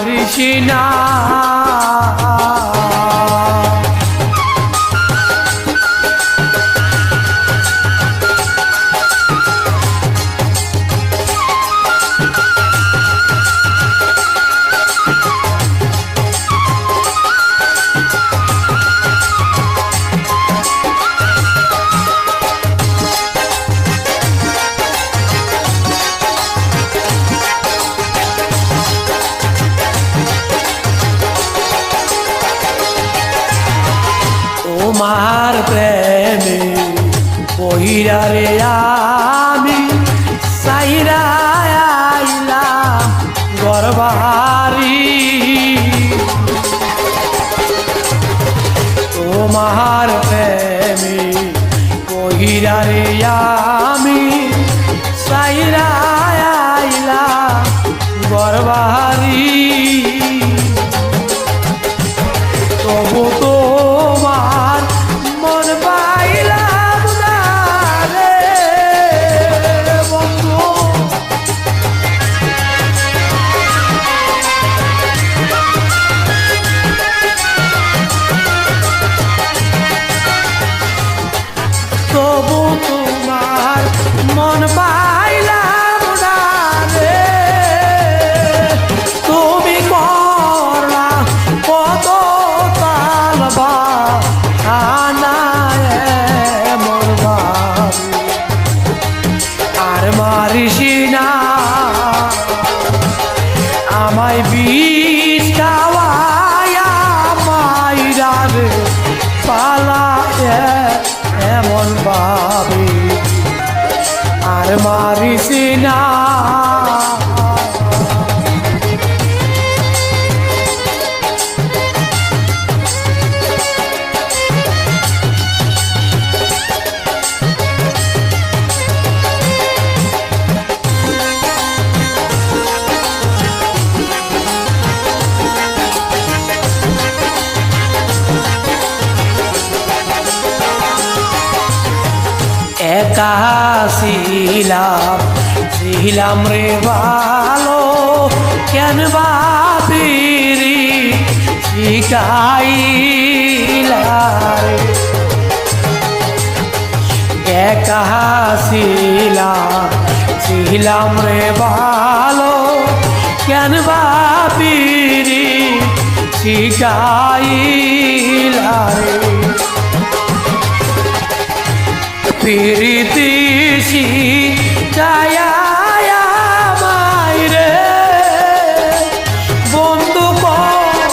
আর না। বহিরা রে আমি সাইরা আইলাম তোমার প্রেমী বহিরা রে আর মারিস ছিলাম ছিলাম রে ভালো কেন বাপিরি একা ছিলাম ছিলাম রে ভালো কেন বাপিরি শিখাইলারে প্রীতিশি দয়া মাইরে। বন্ধু কর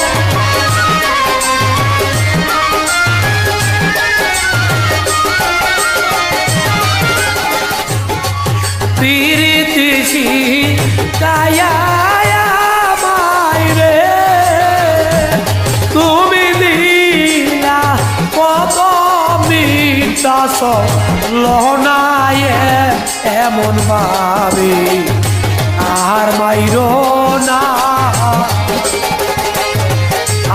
প্রীতিশি মিটাস লহনায় এমন ভাবে আর মাইরো না।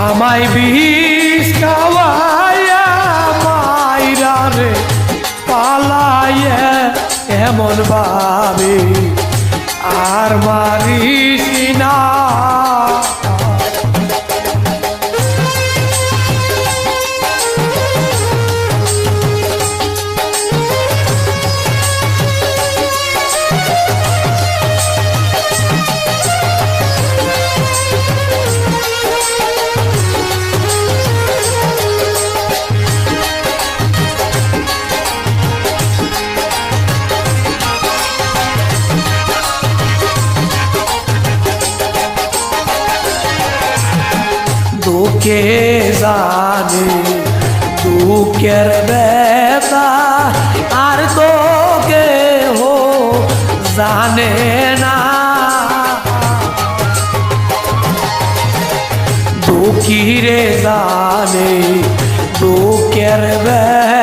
আমায় বিষ খাওয়াইয়া মাইরা রে পালায় এমন ভাবে আর মারিস না। কে জানে? দুঃখের ব্যথা আর তো কেহ জানে না। দুঃখীরে জানে দুঃখের বেতা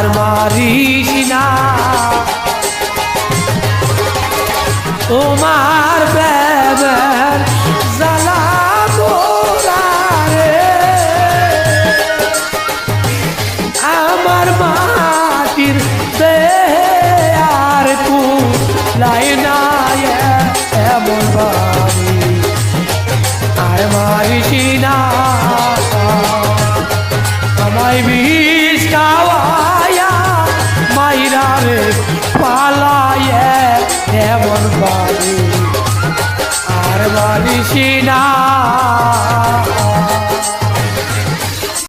আর মারিস না। তোমার আমার মাটির